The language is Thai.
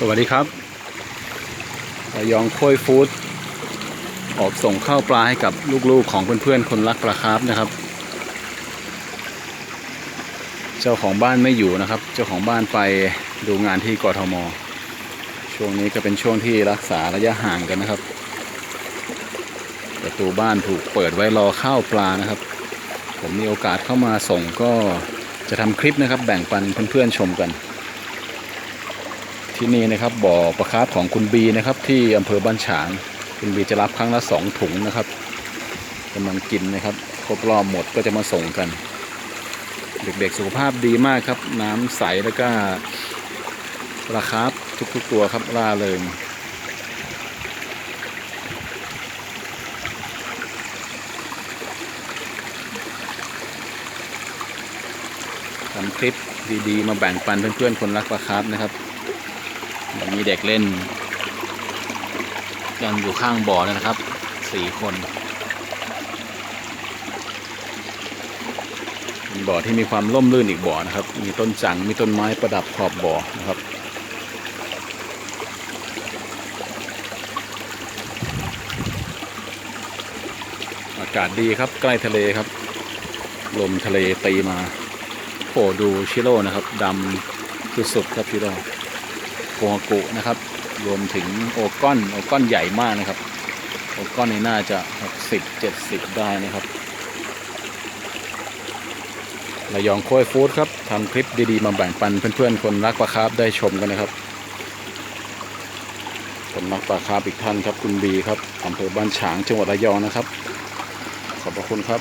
สวัสดีครับระยองโค้ยฟู้ดออกส่งข้าวปลาให้กับลูกๆของเพื่อนๆคนรักปลาคาร์ฟนะครับ เจ้าของบ้านไม่อยู่นะครับ เจ้าของบ้านไปดูงานที่กทม ช่วงนี้ก็เป็นช่วงที่รักษาระยะห่างกันนะครับ ประตูบ้านถูกเปิดไว้รอข้าวปลานะครับ ผมมีโอกาสเข้ามาส่งก็จะทำคลิปนะครับ แบ่งปันเพื่อนๆชมกัน ที่นี่นะครับบ่อปลาคาร์ฟของคุณบีนะครับ ที่อำเภอบ้านฉางคุณบีจะรับครั้งละสองถุงนะครับกำลังกินนะครับ ครบรอบหมดก็จะมาส่งกัน เด็กๆสุขภาพดีมากครับ น้ำใสแล้วก็ปลาคาร์ฟทุกๆตัวครับล่าเริงทำคลิปดีๆ มาแบ่งปันเพื่อนๆ คนรักปลาคาร์ฟนะครับ มีเด็กเล่น กันอยู่ข้างบ่อนะครับสี่คนเป็นบ่อที่มีความร่มรื่นอีกบ่อนะครับ มีต้นจังมีต้นไม้ประดับขอบบ่อนะครับอากาศดีครับใกล้ทะเลครับ ลมทะเลตีมาโอ้ดูชิโร่นะครับดำสุดๆครับชิโร่ โกฮากุนะครับ รวมถึงโอก้อนโอก้อนใหญ่มากนะครับ โอก้อนนี้น่าจะ60 70 ได้นะครับระยองโค้ยฟู้ดครับทำคลิปดีๆ มาแบ่งปันเพื่อนๆ คนรักปลาคาร์ฟได้ชมกันนะครับ คนรักปลาคาร์ฟอีกท่านครับคุณบีครับอำเภอบ้านฉางจังหวัดระยองนะครับ ขอบพระคุณครับ